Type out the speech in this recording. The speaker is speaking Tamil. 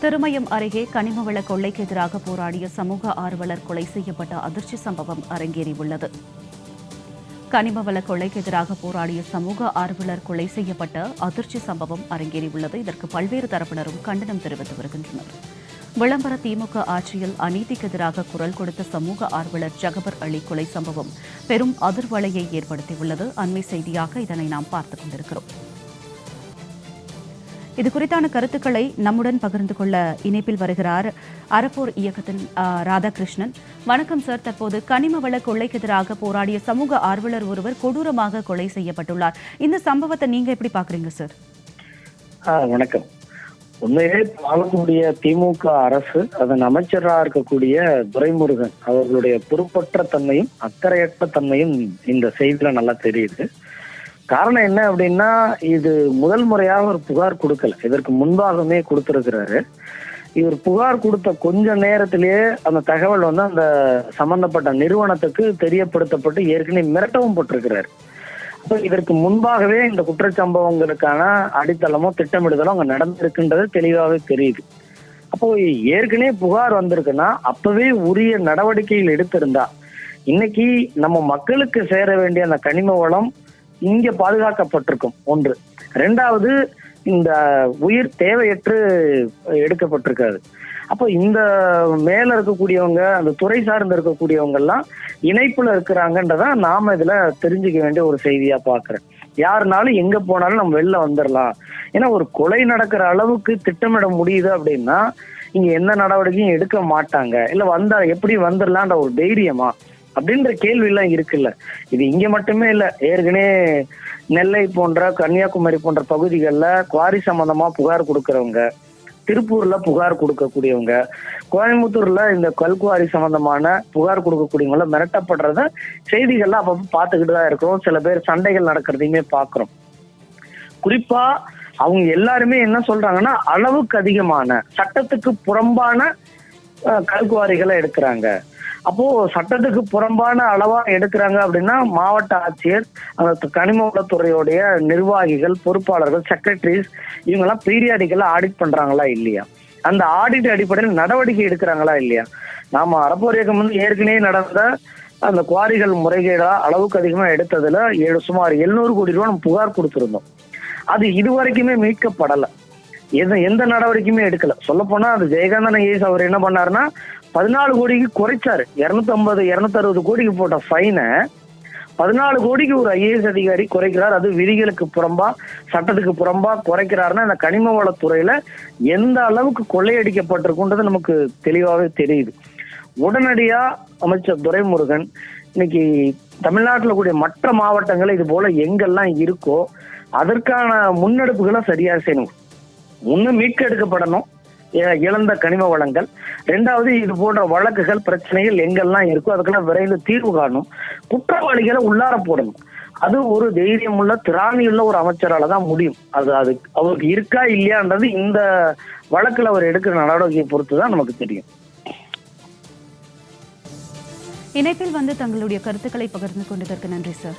திருமயம் அருகே கனிமவள கொள்ளைக்கு எதிராக போராடிய சமூக ஆர்வலர் கொலை செய்யப்பட்ட அதிர்ச்சி சம்பவம் அரங்கேறியுள்ளது. கனிமவள கொள்ளைக்கு எதிராக போராடிய சமூக ஆர்வலர் கொலை செய்யப்பட்ட அதிர்ச்சி சம்பவம் அரங்கேறியுள்ளது. இதற்கு பல்வேறு தரப்பினரும் கண்டனம் தெரிவித்து வருகின்றனர். விளம்பர திமுக ஆட்சியில் அநீதிக்கு எதிராக குரல் கொடுத்த சமூக ஆர்வலர் ஜகபர் அலி கொலை சம்பவம் பெரும் அதிர்வலையை ஏற்படுத்தியுள்ளது. அண்மை செய்தியாக இதனை நாம் பார்த்துக் கொண்டிருக்கிறோம். இது குறித்தான கருத்துக்களை நம்முடன் பகிர்ந்து கொள்ள இணைப்பில் வருகிறார் அறப்போர் இயக்கத்தின் ராதாகிருஷ்ணன். வணக்கம் சார். தற்போது கனிம வள கொள்ளைக்கு எதிராக போராடிய சமூக ஆர்வலர் ஒருவர் கொடூரமாக கொலை செய்யப்பட்டுள்ளார். இந்த சம்பவத்தை நீங்க எப்படி பாக்குறீங்க சார்? வணக்கம். உண்மையிலே ஆளக்கூடிய திமுக அரசு அதன் அமைச்சராக இருக்கக்கூடிய துரைமுருகன் அவர்களுடைய பொறுப்பற்ற தன்மையும் அக்கறையற்ற தன்மையும் இந்த செய்தியில நல்லா தெரியுது. காரணம் என்ன அப்படின்னா இது முதல் முறையாக ஒரு புகார் கொடுக்கல. இதற்கு முன்பாகவே கொடுத்திருக்கிறாரு. இவர் புகார் கொடுத்த கொஞ்ச நேரத்திலேயே அந்த தகவல் வந்து அந்த சம்பந்தப்பட்ட நிறுவனத்துக்கு தெரியப்படுத்தப்பட்டு ஏற்கனவே மிரட்டவும் பட்டிருக்கிறாரு. அப்போ இதற்கு முன்பாகவே இந்த குற்றச்சம்பவங்களுக்கான அடித்தளமோ திட்டமிடுதலோ அங்கே நடந்திருக்குன்றது தெளிவாகவே தெரியுது. அப்போ ஏற்கனவே புகார் வந்திருக்குன்னா அப்பவே உரிய நடவடிக்கைகள் எடுத்திருந்தா இன்னைக்கு நம்ம மக்களுக்கு சேர வேண்டிய அந்த கனிம வளம் இங்க பாதுகாக்கப்பட்டிருக்கும். ஒன்று. ரெண்டாவது இந்த உயிர் தேவையற்று எடுக்கப்பட்டிருக்காது. அப்போ இந்த மேல இருக்கக்கூடியவங்க அந்த துறை சார்ந்து இருக்கக்கூடியவங்க எல்லாம் இணைப்புல இருக்கிறாங்கன்றதான் நாம இதுல தெரிஞ்சுக்க வேண்டிய ஒரு செய்தியா பாக்குறேன். யாருனாலும் எங்க போனாலும் நம்ம வெளில வந்துடலாம் ஏன்னா ஒரு கொலை நடக்கிற அளவுக்கு திட்டமிட முடியுது அப்படின்னா இங்க எந்த நடவடிக்கையும் எடுக்க மாட்டாங்க. இல்ல வந்தா எப்படி வந்துடலான்ற ஒரு தைரியமா அப்படின்ற கேள்வி எல்லாம் இருக்குல்ல. இது இங்க மட்டுமே இல்ல ஏற்கனவே நெல்லை போன்ற கன்னியாகுமரி போன்ற பகுதிகளில் குவாரி சம்பந்தமா புகார் கொடுக்கறவங்க திருப்பூர்ல புகார் கொடுக்கக்கூடியவங்க கோயம்புத்தூர்ல இந்த கல்குவாரி சம்பந்தமான புகார் கொடுக்கக்கூடியவங்கள மிரட்டப்படுறத செய்திகள்லாம் அப்பப்போ பார்த்துக்கிட்டு தான் இருக்கிறோம். சில பேர் சண்டைகள் நடக்கிறதையுமே பார்க்குறோம். குறிப்பா அவங்க எல்லாருமே என்ன சொல்றாங்கன்னா அளவுக்கு அதிகமான சட்டத்துக்கு புறம்பான கல்குவாரிகளை எடுக்கிறாங்க. அப்போ சட்டத்துக்கு புறம்பான அளவா எடுக்கிறாங்க அப்படின்னா மாவட்ட ஆட்சியர் அந்த கனிம வளத்துறையுடைய நிர்வாகிகள் பொறுப்பாளர்கள் செக்ரட்டரிஸ் இவங்கெல்லாம் பீரியாடிக்கலா ஆடிட் பண்றாங்களா இல்லையா? அந்த ஆடிட் அடிப்படையில் நடவடிக்கை எடுக்கிறாங்களா இல்லையா? நாம அறப்போர் இயக்கம் வந்து ஏற்கனவே நடந்த அந்த குவாரிகள் முறைகேடா அளவுக்கு அதிகமா எடுத்ததுல ஏழு சுமார் எழுநூறு கோடி ரூபாய் நம்ம புகார் கொடுத்திருந்தோம். அது இதுவரைக்குமே மீட்கப்படலை. எந்த எந்த நடவடிக்கையுமே எடுக்கல. சொல்ல போனா அந்த ஜெயகாந்தன் ஐஏஎஸ் அவர் என்ன பண்ணாருன்னா பதினாலு கோடிக்கு குறைச்சாரு. இருநூத்தி ஐம்பது இருநூத்தி அறுபது கோடிக்கு போட்ட ஃபைனை பதினாலு கோடிக்கு ஒரு ஐஏஎஸ் அதிகாரி குறைக்கிறார். அது விதிகளுக்கு புறம்பா சட்டத்துக்கு புறம்பா குறைக்கிறாருன்னா இந்த கனிம வளத்துறையில எந்த அளவுக்கு கொள்ளையடிக்கப்பட்டிருக்குன்றது நமக்கு தெளிவாகவே தெரியுது. உடனடியா அமைச்சர் துரைமுருகன் இன்னைக்கு தமிழ்நாட்டில் கூடிய மற்ற மாவட்டங்கள் இது போல எங்கெல்லாம் இருக்கோ அதற்கான முன்னெடுப்புகளை சரியா செய்யணும். ஒன்று மீட்கெடுக்கப்படணும் இழந்த கனிம வளங்கள். ரெண்டாவது இது போன்ற வழக்குகள் பிரச்சனைகள் எங்கெல்லாம் இருக்கோ அதுக்கெல்லாம் விரைந்து தீர்வு காணணும் குற்றவாளிகளை உள்ளார போடணும். அது ஒரு தைரியமுள்ள திராணியுள்ள ஒரு அமைச்சரால தான் முடியும். அது அது அவருக்கு இருக்கா இல்லையான்றது இந்த வழக்குல அவர் எடுக்கிற நடவடிக்கையை பொறுத்து தான் நமக்கு தெரியும். இணைப்பில் வந்து தங்களுடைய கருத்துக்களை பகிர்ந்து கொண்டதற்கு நன்றி சார்.